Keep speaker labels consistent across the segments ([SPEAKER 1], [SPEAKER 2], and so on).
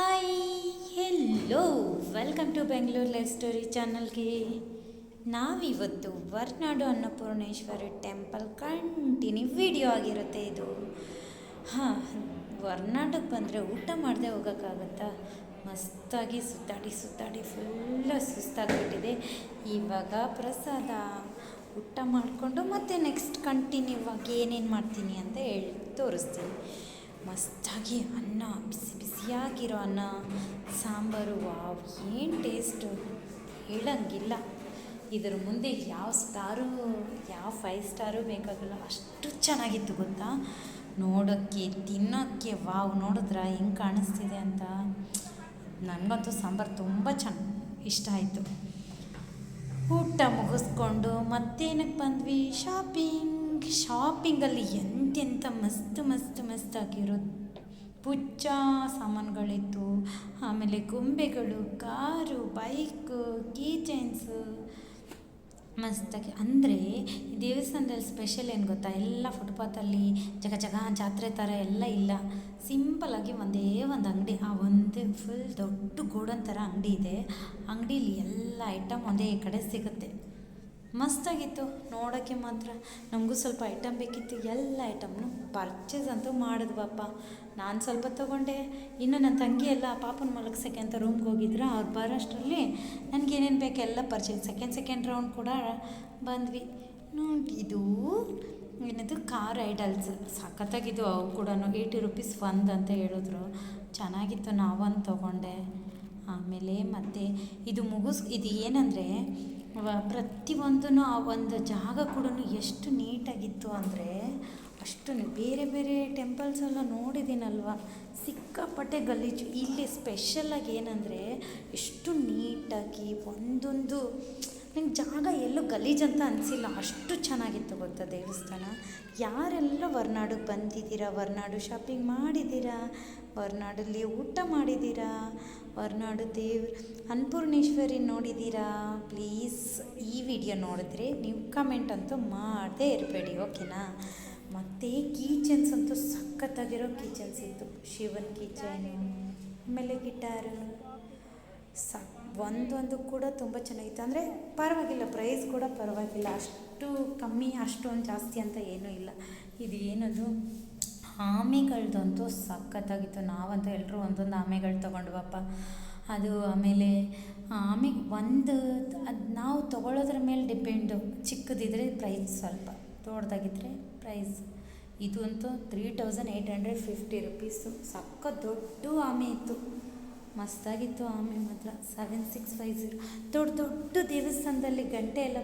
[SPEAKER 1] Hi hello welcome to Bengaluru life story ಚಾನಲ್ಗೆ ನಾವಿವತ್ತು Horanadu Annapoorneshwari temple continue video ಆಗಿರುತ್ತೆ ಇದು. ಹಾಂ ವರ್ನಾಡಕ್ಕೆ ಬಂದರೆ ಊಟ ಮಾಡದೆ ಹೋಗೋಕ್ಕಾಗತ್ತಾ? ಮಸ್ತಾಗಿ ಸುತ್ತಾಡಿ ಸುತ್ತಾಡಿ ಫುಲ್ಲ ಸುಸ್ತಾಗಿಬಿಟ್ಟಿದೆ. ಇವಾಗ ಪ್ರಸಾದ, ಊಟ ಮಾಡಿಕೊಂಡು ಮತ್ತೆ ನೆಕ್ಸ್ಟ್ ಕಂಟಿನ್ಯೂ ಆಗಿ ಏನೇನು ಮಾಡ್ತೀನಿ ಅಂತ ಹೇಳಿ, ತೋರಿಸ್ತೀನಿ. ಮಸ್ತಾಗಿ ಅನ್ನ, ಬಿಸಿ ಬಿಸಿಯಾಗಿರೋ ಅನ್ನ, ಸಾಂಬಾರು, ವಾವ್, ಏನು ಟೇಸ್ಟು ಹೇಳಂಗಿಲ್ಲ. ಇದರ ಮುಂದೆ ಯಾವ ಸ್ಟಾರು ಯಾವ ಫೈವ್ ಸ್ಟಾರು ಬೇಕಾಗಲ್ಲ, ಅಷ್ಟು ಚೆನ್ನಾಗಿತ್ತು ಗೊತ್ತಾ? ನೋಡೋಕ್ಕೆ, ತಿನ್ನೋಕ್ಕೆ, ವಾವ್, ನೋಡಿದ್ರ ಹೆಂಗೆ ಕಾಣಿಸ್ತಿದೆ ಅಂತ? ನನಗಂತೂ ಸಾಂಬಾರು ತುಂಬ ಚೆನ್ನ ಇಷ್ಟ ಆಯಿತು. ಊಟ ಮುಗಿಸ್ಕೊಂಡು ಮತ್ತೇನಕ್ಕೆ ಬಂದ್ವಿ? ಶಾಪಿಂಗ್ ಶಾಪಿಂಗಲ್ಲಿ ಎಂತೆಂಥ ಮಸ್ತ್ ಮಸ್ತ್ ಮಸ್ತ್ ಆಗಿರೋ ಪುಚ್ಚ ಸಾಮಾನುಗಳಿತ್ತು, ಆಮೇಲೆ ಗೊಂಬೆಗಳು, ಕಾರು, ಬೈಕು ಕೀಚೈನ್ಸು ಮಸ್ತಾಗಿ. ಅಂದರೆ ದೇವಸ್ಥಾನದಲ್ಲಿ ಸ್ಪೆಷಲ್ ಏನು ಗೊತ್ತಾ? ಎಲ್ಲ ಫುಟ್ಪಾತಲ್ಲಿ ಜಗ ಜಗ ಜಾತ್ರೆ ಥರ ಎಲ್ಲ ಇಲ್ಲ. ಸಿಂಪಲಾಗಿ ಒಂದೇ ಒಂದು ಅಂಗಡಿ, ಆ ಒಂದೇ ಫುಲ್ ದೊಡ್ಡ ಗೋಡನ್ ಥರ ಅಂಗಡಿ ಇದೆ. ಅಂಗಡೀಲಿ ಎಲ್ಲ ಐಟಮ್ ಒಂದೇ ಕಡೆ ಸಿಗುತ್ತೆ. ಮಸ್ತಾಗಿತ್ತು. ನೋಡೋಕ್ಕೆ ಮಾತ್ರ. ನಮಗೂ ಸ್ವಲ್ಪ ಐಟಮ್ ಬೇಕಿತ್ತು. ಎಲ್ಲ ಐಟಮ್ನು ಪರ್ಚೇಸ್ ಅಂತೂ ಮಾಡಿದ್ವಪ್ಪ ನಾನು ಸ್ವಲ್ಪ ತೊಗೊಂಡೆ. ಇನ್ನು ನನ್ನ ತಂಗಿ ಎಲ್ಲ ಪಾಪನ ಮಲಗ್ಸೋಕ್ಕೆ ಅಂತ ರೂಮ್ಗೆ ಹೋಗಿದ್ರು. ಅವ್ರು ಬರೋಷ್ಟರಲ್ಲಿ ನನಗೆ ಏನೇನು ಬೇಕು ಎಲ್ಲ ಪರ್ಚೇಸ್ ಸೆಕೆಂಡ್ ಸೆಕೆಂಡ್ ರೌಂಡ್ ಕೂಡ ಬಂದ್ವಿ. ನೋಡಿ ಇದು ಏನದು? ಕಾರ್ ಐಡಲ್ಸ್ ಸಖತ್ತಾಗಿದ್ದು ಅವು ಕೂಡ ಏಯ್ಟಿ ರುಪೀಸ್ ಒಂದು ಅಂತ ಹೇಳಿದ್ರು. ಚೆನ್ನಾಗಿತ್ತು. ನಾವೊಂದು ತೊಗೊಂಡೆ. ಆಮೇಲೆ ಮತ್ತು ಇದು ಮುಗಿಸ್ ಇದು ಏನಂದರೆ ಪ್ರತಿಯೊಂದೂ ಆ ಒಂದು ಜಾಗ ಕೂಡ ಎಷ್ಟು ನೀಟಾಗಿತ್ತು ಅಂದರೆ ಅಷ್ಟು ಬೇರೆ ಬೇರೆ ಟೆಂಪಲ್ಸ್ ಎಲ್ಲ ನೋಡಿದ್ದೀನಲ್ವ? ಸಿಕ್ಕಾಪಟ್ಟೆ ಗಲೀಜು. ಇಲ್ಲಿ ಸ್ಪೆಷಲ್ಲಾಗಿ ಏನಂದರೆ ಎಷ್ಟು ನೀಟಾಗಿ ಒಂದೊಂದು ನಂಗೆ ಜಾಗ ಎಲ್ಲೂ ಅಂತ ಅನಿಸಿಲ್ಲ. ಅಷ್ಟು ಚೆನ್ನಾಗಿತ್ತು ಗೊತ್ತಾ ದೇವಸ್ಥಾನ? ಯಾರೆಲ್ಲ ಹೊರ್ನಾಡಿಗೆ ಬಂದಿದ್ದೀರಾ? ಹೊರ್ನಾಡು ಶಾಪಿಂಗ್ ಮಾಡಿದ್ದೀರಾ? ಹೊರ್ನಾಡಲ್ಲಿ ಊಟ ಮಾಡಿದ್ದೀರಾ? ಹೊರ್ನಾಡು ದೇವ್, ಅನ್ನಪೂರ್ಣೇಶ್ವರಿ ನೋಡಿದ್ದೀರಾ? ಪ್ಲೀಸ್ ಈ ವಿಡಿಯೋ ನೋಡಿದ್ರೆ ನೀವು ಕಮೆಂಟ್ ಅಂತೂ ಮಾಡದೇ ಇರಬೇಡಿ, ಓಕೆನಾ? ಮತ್ತು ಕೀಚನ್ಸ್ ಅಂತೂ ಸಖತ್ತಾಗಿರೋ ಕೀಚನ್ಸ್ ಇತ್ತು. ಶಿವನ್ ಕೀಚನ್, ಆಮೇಲೆ ಗಿಟಾರು ಸ ಒಂದೊಂದು ಕೂಡ ತುಂಬ ಚೆನ್ನಾಗಿತ್ತು. ಅಂದರೆ ಪರವಾಗಿಲ್ಲ ಪ್ರೈಸ್ ಕೂಡ ಪರವಾಗಿಲ್ಲ. ಅಷ್ಟು ಕಮ್ಮಿ, ಅಷ್ಟೊಂದು ಜಾಸ್ತಿ ಅಂತ ಏನೂ ಇಲ್ಲ. ಇದು ಏನದು? ಆಮೆಗಳ್ದಂತೂ ಸಖತ್ತಾಗಿತ್ತು. ನಾವಂತೂ ಎಲ್ಲರೂ ಒಂದೊಂದು ಆಮೆಗಳು ತೊಗೊಂಡ್ವಪ್ಪ. ಅದು ಆಮೇಲೆ ಆಮೆ ಒಂದು, ಅದು ನಾವು ತೊಗೊಳೋದ್ರ ಮೇಲೆ ಡಿಪೆಂಡು. ಚಿಕ್ಕದಿದ್ರೆ ಪ್ರೈಸ್ ಸ್ವಲ್ಪ. ದೊಡ್ಡದಾಗಿದ್ದರೆ ಪ್ರೈಸ್ ಇದು ಅಂತೂ three thousand eight hundred fifty rupees ಸಕ್ಕ ದೊಡ್ಡ ಆಮೆ ಇತ್ತು. ಮಸ್ತಾಗಿತ್ತು ಆಮೆ ಮಾತ್ರ. ಸೆವೆನ್ ಸಿಕ್ಸ್ ಫೈವ್ ಝೀರೋ ದೊಡ್ಡ ದೊಡ್ಡ ದೇವಸ್ಥಾನದಲ್ಲಿ ಗಂಟೆ ಎಲ್ಲ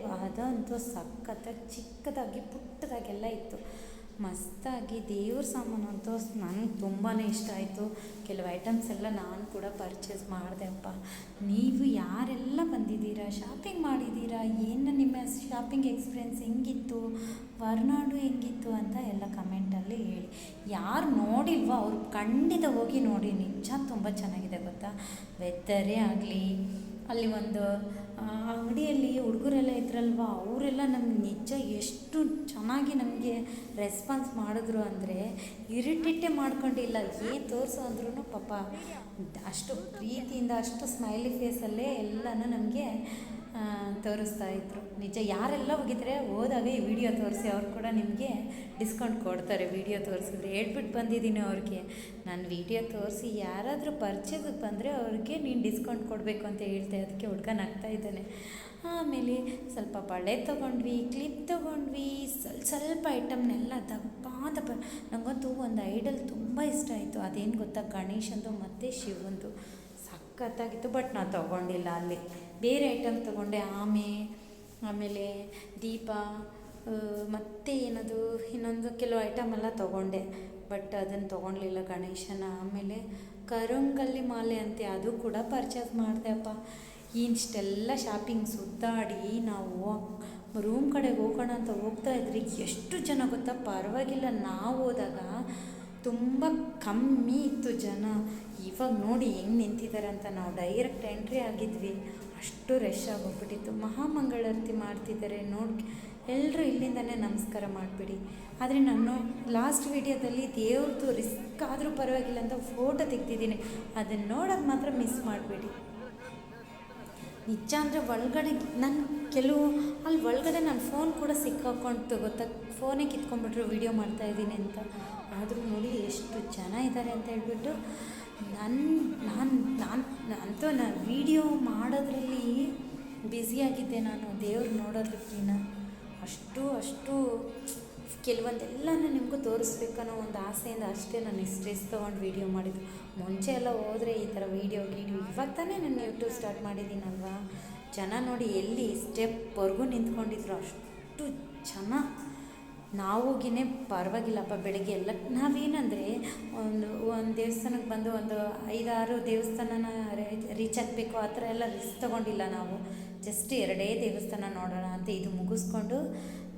[SPEAKER 1] ಅಂತೂ ಸಖತ್ತಾಗಿ ಚಿಕ್ಕದಾಗಿ ಪುಟ್ಟದಾಗೆಲ್ಲ ಇತ್ತು. ಮಸ್ತಾಗಿ ದೇವ್ರ ಸಾಮಾನು ಅಂತೂ ನನಗೆ ತುಂಬಾ ಇಷ್ಟ ಆಯಿತು. ಕೆಲವು ಐಟಮ್ಸ್ ಎಲ್ಲ ನಾನು ಕೂಡ ಪರ್ಚೇಸ್ ಮಾಡಿದೆ ಅಪ್ಪ. ನೀವು ಯಾರೆಲ್ಲ ಶಾಪಿಂಗ್ ಮಾಡಿದ್ದೀರಾ? ಏನು ನಿಮ್ಮ ಶಾಪಿಂಗ್ ಎಕ್ಸ್ಪೀರಿಯೆನ್ಸ್ ಹೆಂಗಿತ್ತು? ಹೊರನಾಡು ಹೆಂಗಿತ್ತು ಅಂತ ಎಲ್ಲ ಕಮೆಂಟಲ್ಲಿ ಹೇಳಿ. ಯಾರು ನೋಡಿಲ್ವೋ ಅವ್ರು ಖಂಡಿತ ಹೋಗಿ ನೋಡಿ. ನಿಜ ತುಂಬ ಚೆನ್ನಾಗಿದೆ ಗೊತ್ತಾ? ವೆದರೇ ಆಗಲಿ, ಅಲ್ಲಿ ಒಂದು ಅಂಗಡಿಯಲ್ಲಿ ಹುಡುಗರೆಲ್ಲ ಇದ್ರಲ್ವ, ಅವರೆಲ್ಲ ನಮ್ಗೆ ನಿಜ ಎಷ್ಟು ಚೆನ್ನಾಗಿ ನಮಗೆ ರೆಸ್ಪಾನ್ಸ್ ಮಾಡಿದ್ರು ಅಂದರೆ ಇರಿಟೇಟೇ ಮಾಡ್ಕೊಂಡಿಲ್ಲ, ಏನು ತೋರಿಸು ಅಂದ್ರೂ ಪಾಪ ಅಷ್ಟು ಪ್ರೀತಿಯಿಂದ, ಅಷ್ಟು ಸ್ಮೈಲಿ ಫೇಸಲ್ಲೇ ಎಲ್ಲನೂ ನಮಗೆ ತೋರಿಸ್ತಾ ಇದ್ರು. ನಿಜ ಯಾರೆಲ್ಲ ಹೋಗಿದ್ರೆ ಹೋದಾಗ ಈ ವಿಡಿಯೋ ತೋರಿಸಿ ಅವ್ರು ಕೂಡ ನಿಮಗೆ ಡಿಸ್ಕೌಂಟ್ ಕೊಡ್ತಾರೆ ವಿಡಿಯೋ ತೋರಿಸಿದ್ರೆ. ಹೇಳ್ಬಿಟ್ಟು ಬಂದಿದ್ದೀನಿ ಅವ್ರಿಗೆ. ನಾನು ವಿಡಿಯೋ ತೋರಿಸಿ ಯಾರಾದರೂ ಪರ್ಚೇಸಿಗೆ ಬಂದರೆ ಅವ್ರಿಗೆ ನೀನು ಡಿಸ್ಕೌಂಟ್ ಕೊಡಬೇಕು ಅಂತ ಹೇಳ್ತೆ ಅದಕ್ಕೆ ಹುಡ್ಗ ನಗ್ತಾ ಇದ್ದಾನೆ. ಆಮೇಲೆ ಸ್ವಲ್ಪ ಬಳೆ ತೊಗೊಂಡ್ವಿ ಕ್ಲಿಪ್ ತೊಗೊಂಡ್ವಿ, ಸ್ವಲ್ಪ ಸ್ವಲ್ಪ ಐಟಮ್ನೆಲ್ಲ ದಪ್ಪ ದಪ್ಪ ನನಗಂತೂ ಒಂದು ಐಡಲ್ ತುಂಬ ಇಷ್ಟ ಆಯಿತು. ಅದೇನು ಗೊತ್ತಾ? ಗಣೇಶಂದು ಮತ್ತು ಶಿವಂದು. ಸಖತ್ತಾಗಿತ್ತು ಬಟ್ ನಾನು ತೊಗೊಂಡಿಲ್ಲ ಅಲ್ಲಿ. ಬೇರೆ ಐಟಮ್ ತೊಗೊಂಡೆ, ಆಮೆ, ಆಮೇಲೆ ದೀಪ ಮತ್ತು ಏನದು, ಇನ್ನೊಂದು ಕೆಲವು ಐಟಮ್ ಎಲ್ಲ ತೊಗೊಂಡೆ. ಬಟ್ ಅದನ್ನು ತೊಗೊಳ್ಲಿಲ್ಲ ಗಣೇಶನ. ಆಮೇಲೆ ಕರಂಗಲ್ಲಿ ಮಾಲೆ ಅಂತೆ, ಅದು ಕೂಡ ಪರ್ಚೇಸ್ ಮಾಡಿದೆ ಅಪ್ಪ. ಇಷ್ಟೆಲ್ಲ ಶಾಪಿಂಗ್ ಸುತ್ತಾಡಿ ನಾವು ರೂಮ್ ಕಡೆಗೆ ಹೋಗೋಣ ಅಂತ ಹೋಗ್ತಾ ಇದ್ರಿ. ಎಷ್ಟು ಜನ ಗೊತ್ತಾ? ಪರವಾಗಿಲ್ಲ, ನಾವು ಹೋದಾಗ ತುಂಬ ಕಮ್ಮಿ ಇತ್ತು ಜನ. ಇವಾಗ ನೋಡಿ ಹೆಂಗ್ ನಿಂತಿದ್ದಾರೆ ಅಂತ ನಾವು ಡೈರೆಕ್ಟ್ ಎಂಟ್ರಿ ಆಗಿದ್ವಿ. ಅಷ್ಟು ರಶ್ ಆಗೋಗ್ಬಿಟ್ಟಿತ್ತು. ಮಹಾಮಂಗಳಾರತಿ ಮಾಡ್ತಿದ್ದಾರೆ ನೋಡಿ ಎಲ್ಲರೂ ಇಲ್ಲಿಂದನೇ ನಮಸ್ಕಾರ ಮಾಡಿಬಿಡಿ. ಆದರೆ ನಾನು ಲಾಸ್ಟ್ ವಿಡಿಯೋದಲ್ಲಿ ದೇವ್ರದ್ದು ರಿಸ್ಕ್ ಆದರೂ ಪರವಾಗಿಲ್ಲ ಅಂತ ಫೋಟೋ ತೆಗ್ದಿದ್ದೀನಿ. ಅದನ್ನು ನೋಡೋದು ಮಾತ್ರ ಮಿಸ್ ಮಾಡಬೇಡಿ. ನಿಜ ಅಂದರೆ ಒಳಗಡೆ ನನ್ನ ಕೆಲವು, ಅಲ್ಲಿ ಒಳಗಡೆ ನನ್ನ ಫೋನ್ ಕೂಡ ಸಿಕ್ಕಾಕೊಂಡು ಗೊತ್ತಾ? ಫೋನೇ ಕಿತ್ಕೊಂಡ್ಬಿಟ್ರು ವೀಡಿಯೋ ಮಾಡ್ತಾಯಿದ್ದೀನಿ ಅಂತ. ಆದರೂ ನೋಡಿ ಎಷ್ಟು ಜನ ಇದ್ದಾರೆ ಅಂತ ಹೇಳ್ಬಿಟ್ಟು ನನ್ನ ನಾನು ನಾನು ಅಂತೂ ನಾನು ವೀಡಿಯೋ ಮಾಡೋದ್ರಲ್ಲಿ ಬ್ಯುಸಿಯಾಗಿದ್ದೆ ನಾನು, ದೇವ್ರು ನೋಡೋದಕ್ಕಿನ್ನ ಅಷ್ಟು ಅಷ್ಟು ಕೆಲವೊಂದೆಲ್ಲನೂ ನಿಮಗೂ ತೋರಿಸ್ಬೇಕನ್ನೋ ಒಂದು ಆಸೆಯಿಂದ ಅಷ್ಟೇ ನಾನು ಸ್ಟ್ರೆಸ್ ತೊಗೊಂಡು ವೀಡಿಯೋ ಮಾಡಿದ್ದು. ಮುಂಚೆ ಎಲ್ಲ ಹೋದರೆ ಈ ಥರ ವೀಡಿಯೋ ಗೀಡಿಯೋ ಇವಾಗ ತಾನೇ ನಾನು ಯೂಟ್ಯೂಬ್ ಸ್ಟಾರ್ಟ್ ಮಾಡಿದ್ದೀನಲ್ವಾ? ಜನ ನೋಡಿ ಎಲ್ಲಿ ಸ್ಟೆಪ್ವರೆಗೂ ನಿಂತ್ಕೊಂಡಿದ್ರು ಅಷ್ಟು ಜನ. ನಾವುಗಿನೇ ಪರವಾಗಿಲ್ಲಪ್ಪ ಬೆಳಗ್ಗೆ ಎಲ್ಲ, ನಾವೇನಂದರೆ ಒಂದು ಒಂದು ದೇವಸ್ಥಾನಕ್ಕೆ ಬಂದು ಒಂದು ಐದಾರು ದೇವಸ್ಥಾನನ ರೀಚ್ ಆಗಬೇಕು ಆ ಥರ ಎಲ್ಲ ರಿಸ್ಕ್ ತೊಗೊಂಡಿಲ್ಲ ನಾವು. ಜಸ್ಟ್ ಎರಡೇ ದೇವಸ್ಥಾನ ನೋಡೋಣ ಅಂತ ಇದು ಮುಗಿಸ್ಕೊಂಡು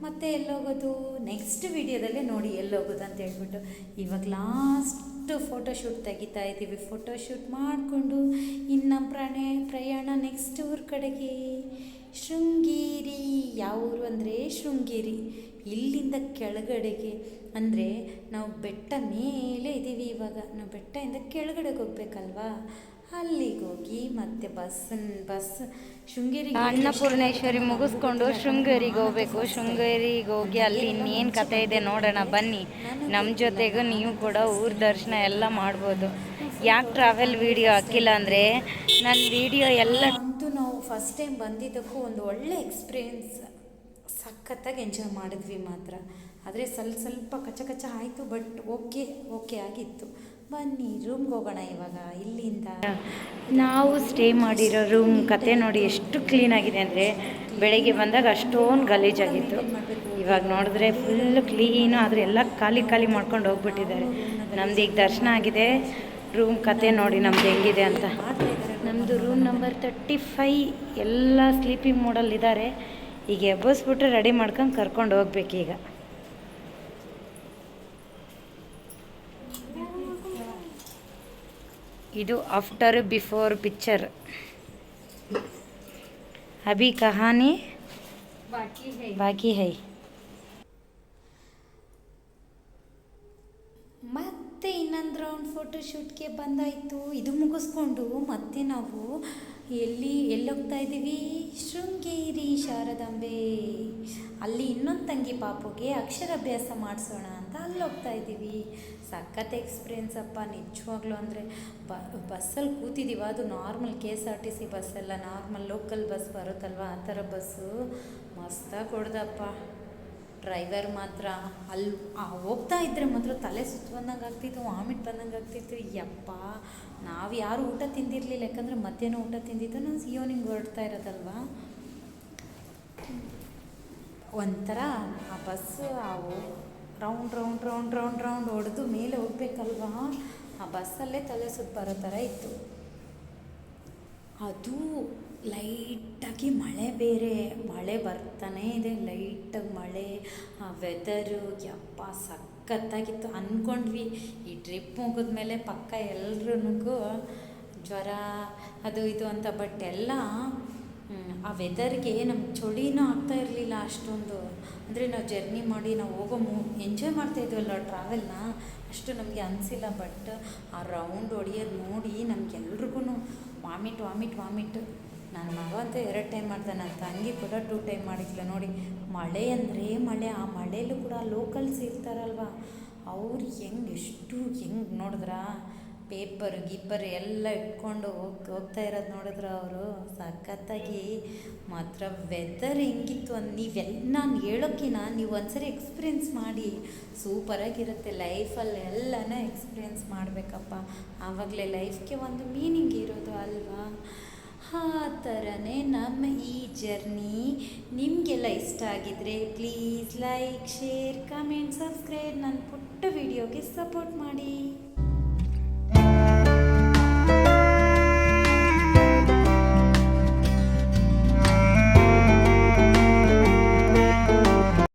[SPEAKER 1] ಮತ್ತೆ ಎಲ್ಲೋಗೋದು? ನೆಕ್ಸ್ಟ್ ವಿಡಿಯೋದಲ್ಲೇ ನೋಡಿ ಎಲ್ಲೋಗೋದು ಅಂತ ಹೇಳ್ಬಿಟ್ಟು. ಇವಾಗ ಲಾಸ್ಟ್ ಫೋಟೋಶೂಟ್ ತೆಗಿತಾ ಇದ್ದೀವಿ. ಫೋಟೋಶೂಟ್ ಮಾಡಿಕೊಂಡು ಇನ್ನು ಪ್ರಾಣೆ, ಪ್ರಯಾಣ ನೆಕ್ಸ್ಟ್ ಊರ ಕಡೆಗೆ. ಶೃಂಗೇರಿ. ಯಾವ ಊರು ಅಂದರೆ ಶೃಂಗೇರಿ. ಇಲ್ಲಿಂದ ಕೆಳಗಡೆಗೆ. ಅಂದರೆ ನಾವು ಬೆಟ್ಟ ಮೇಲೆ ಇದ್ದೀವಿ ಇವಾಗ. ನಾವು ಬೆಟ್ಟದಿಂದ ಕೆಳಗಡೆಗೆ ಹೋಗ್ಬೇಕಲ್ವಾ? ಅಲ್ಲಿಗೆ ಹೋಗಿ ಮತ್ತೆ ಬಸ್ ಬಸ್ ಶೃಂಗೇರಿ
[SPEAKER 2] ಅನ್ನಪೂರ್ಣೇಶ್ವರಿ ಮುಗಿಸ್ಕೊಂಡು ಶೃಂಗೇರಿಗೆ ಹೋಗ್ಬೇಕು. ಶೃಂಗೇರಿಗೆ ಹೋಗಿ ಅಲ್ಲಿ ಇನ್ನೇನು ಕತೆ ಇದೆ ನೋಡೋಣ ಬನ್ನಿ. ನಮ್ಮ ಜೊತೆಗೂ ನೀವು ಕೂಡ ಊರ ದರ್ಶನ ಎಲ್ಲ ಮಾಡ್ಬೋದು. ಯಾಕೆ ಟ್ರಾವೆಲ್ ವಿಡಿಯೋ ಹಾಕಿಲ್ಲ ಅಂದರೆ ನನ್ನ ವಿಡಿಯೋ ಎಲ್ಲ
[SPEAKER 1] ಅಂತೂ ನಾವು ಫಸ್ಟ್ ಟೈಮ್ ಬಂದಿದ್ದಕ್ಕೂ ಒಂದು ಒಳ್ಳೆ ಎಕ್ಸ್ಪೀರಿಯೆನ್ಸ್ ಸಖತ್ತಾಗಿ ಎಂಜಾಯ್ ಮಾಡಿದ್ವಿ ಮಾತ್ರ. ಆದರೆ ಸ್ವಲ್ಪ ಸ್ವಲ್ಪ ಕಚ್ಚ ಕಚ್ಚ ಆಯಿತು ಬಟ್ ಓಕೆ ಓಕೆ ಆಗಿತ್ತು. ಬನ್ನಿ ರೂಮ್ಗೆ ಹೋಗೋಣ ಇವಾಗ, ಇಲ್ಲಿಂದ.
[SPEAKER 2] ನಾವು ಸ್ಟೇ ಮಾಡಿರೋ ರೂಮ್ ಕತೆ ನೋಡಿ ಎಷ್ಟು ಕ್ಲೀನಾಗಿದೆ ಅಂದರೆ ಬೆಳಗ್ಗೆ ಬಂದಾಗ ಅಷ್ಟೊಂದು ಗಲೀಜಾಗಿತ್ತು ಇವಾಗ ನೋಡಿದ್ರೆ ಫುಲ್ ಕ್ಲೀನು ಆದರೆ ಎಲ್ಲ ಖಾಲಿ ಖಾಲಿ ಮಾಡ್ಕೊಂಡು ಹೋಗ್ಬಿಟ್ಟಿದ್ದಾರೆ. ನಮ್ದು ಈಗ ದರ್ಶನ ಆಗಿದೆ. ರೂಮ್ ಕತೆ ನೋಡಿ ನಮ್ದು ಹೆಂಗಿದೆ ಅಂತ. ನಮ್ಮದು ರೂಮ್ ನಂಬರ್ ತರ್ಟಿ ಫೈ ಎಲ್ಲ ಸ್ಲೀಪಿಂಗ್ ಮೋಡಲ್ಲಿದ್ದಾರೆ ಈಗ ಎಬ್ಬಸ್ಬಿಟ್ರೆ ರೆಡಿ ಮಾಡ್ಕೊಂಡು ಕರ್ಕೊಂಡು ಹೋಗ್ಬೇಕೀಗ. ಇದು ಆಫ್ಟರ್ ಬಿಫೋರ್ ಪಿಕ್ಚರ್ ಅಭಿ ಕಹಾನಿ? ಬಾಕಿ ಹೈ
[SPEAKER 1] ಮತ್ತೆ ಇನ್ನೊಂದು ಫೋಟೋಶೂಟ್ಗೆ ಬಂದಾಯಿತು. ಇದು ಮುಗಿಸ್ಕೊಂಡು ಮತ್ತೆ ನಾವು ಎಲ್ಲಿ ಎಲ್ಲಿ ಹೋಗ್ತಾ ಇದ್ದೀವಿ? ಶೃಂಗೇರಿ ಶಾರದಾಂಬೆ. ಅಲ್ಲಿ ಇನ್ನೊಂದು ತಂಗಿ ಪಾಪುಗೆ ಅಕ್ಷರಾಭ್ಯಾಸ ಮಾಡಿಸೋಣ ಅಂತ ಅಲ್ಲಿ ಹೋಗ್ತಾ ಇದ್ದೀವಿ. ಸಖತ್ ಎಕ್ಸ್ಪೀರಿಯೆನ್ಸ್ ಅಪ್ಪ, ನಿಜವಾಗ್ಲೂ ಅಂದರೆ ಬ, ಬಸ್ಸಲ್ಲಿ ಕೂತಿದ್ದೀವ ಅದು normal K S R T C ಬಸ್ಸೆಲ್ಲ normal local bus ಬರುತ್ತಲ್ವ? ಆ ಥರ ಬಸ್ಸು ಮಸ್ತಾಗಿ ಹೊಡೆದಪ್ಪ ಡ್ರೈವರ್ ಮಾತ್ರ ಅಲ್ಲಿ ಹೋಗ್ತಾ ಇದ್ದರೆ ಮಾತ್ರ ತಲೆ ಸುತ್ತು ಬಂದಂಗೆ ಆಗ್ತಿತ್ತು, ವಾಮಿಟ್ ಬಂದಂಗೆ ಆಗ್ತಿತ್ತು. ಯಪ್ಪ, ನಾವು ಯಾರು ಊಟ ತಿಂದಿರಲಿಲ್ಲ, ಯಾಕಂದರೆ ಮಧ್ಯಾಹ್ನ ಊಟ ತಿಂದಿದ್ದು ನಾನು ಸಿಯೋನಿಂಗ್ ಹೊರಡ್ತಾ ಇರೋದಲ್ವಾ? ಒಂಥರ ಆ ಬಸ್ಸು ಆ round round round round round ಹೊಡೆದು ಮೇಲೆ ಹೋಗ್ಬೇಕಲ್ವಾ? ಆ ಬಸ್ಸಲ್ಲೇ ತಲೆ ಸುತ್ತ ಬರೋ ಥರ ಇತ್ತು. ಅದು ಲೈಟಾಗಿ ಮಳೆ ಬೇರೆ, ಮಳೆ ಬರ್ತಾನೇ ಇದೆ, ಲೈಟಾಗಿ ಮಳೆ, ಆ ವೆದರು ಯಪ್ಪ ಸಖತ್ತಾಗಿತ್ತು. ಅಂದ್ಕೊಂಡ್ವಿ, ಈ ಟ್ರಿಪ್ ಮುಗಿದ್ಮೇಲೆ ಪಕ್ಕ ಎಲ್ರಿಗೂ ಜ್ವರ, ಅದು ಇದು ಅಂತ ಬಟ್ ಎಲ್ಲ ಆ ವೆದರ್ಗೆ ನಮ್ಗೆ ಚಳಿನೂ ಆಗ್ತಾ ಇರಲಿಲ್ಲ ಅಷ್ಟೊಂದು. ಅಂದರೆ ನಾವು ಜರ್ನಿ ಮಾಡಿ, ನಾವು ಹೋಗೋ ಮೂ ಎಂಜಾಯ್ ಮಾಡ್ತಾ ಇದ್ವಲ್ಲ ಟ್ರಾವೆಲ್ನ ಅಷ್ಟು ನಮಗೆ ಅನಿಸಿಲ್ಲ ಬಟ್ ಆ ರೌಂಡ್ ಹೊಡಿಯೋದು ನೋಡಿ ನಮ್ಗೆಲ್ರಿಗೂ ವಾಮಿಟ್ ವಾಮಿಟ್ ವಾಮಿಟ್ ನನ್ನ ಮಗ ಅಂತೂ ಎರಡು ಟೈಮ್ ಮಾಡ್ತಾನೆ, ನನ್ನ ತಂಗಿ ಕೂಡ ಟೂ ಟೈಮ್ ಮಾಡಿದ್ಲು ನೋಡಿ. ಮಳೆ ಅಂದರೆ ಮಳೆ, ಆ ಮಳೆಯಲ್ಲೂ ಕೂಡ ಲೋಕಲ್ಸ್ ಇರ್ತಾರಲ್ವ ಅವ್ರು ಹೆಂಗೆ ಎಷ್ಟು ಹೆಂಗೆ ನೋಡಿದ್ರಾ? ಪೇಪರ್ ಗೀಪರ್ ಎಲ್ಲ ಇಟ್ಕೊಂಡು ಹೋಗಿ, ಹೋಗ್ತಾ ಇರೋದು ನೋಡಿದ್ರೆ ಅವರು? ಸಖತ್ತಾಗಿ ಮಾತ್ರ ವೆದರ್ ಹೆಂಗಿತ್ತು ಅಂತ ನೀವೆಲ್ಲ ನಾನು ಹೇಳೋಕ್ಕಿನ ನೀವು ಒಂದ್ಸರಿ ಎಕ್ಸ್ಪೀರಿಯೆನ್ಸ್ ಮಾಡಿ. ಸೂಪರಾಗಿರುತ್ತೆ ಲೈಫಲ್ಲಿ ಎಲ್ಲನೂ ಎಕ್ಸ್ಪೀರಿಯೆನ್ಸ್ ಮಾಡಬೇಕಪ್ಪ. ಆವಾಗಲೇ ಲೈಫ್ಗೆ ಒಂದು ಮೀನಿಂಗ್ ಇರೋದು ಅಲ್ವಾ? ಆ ಥರನೇ ನಮ್ಮ ಈ ಜರ್ನಿ. ನಿಮಗೆಲ್ಲ ಇಷ್ಟ ಆಗಿದ್ರೆ please like share comment subscribe ನನ್ನ ಪುಟ್ಟ ವಿಡಿಯೋಗೆ ಸಪೋರ್ಟ್ ಮಾಡಿ.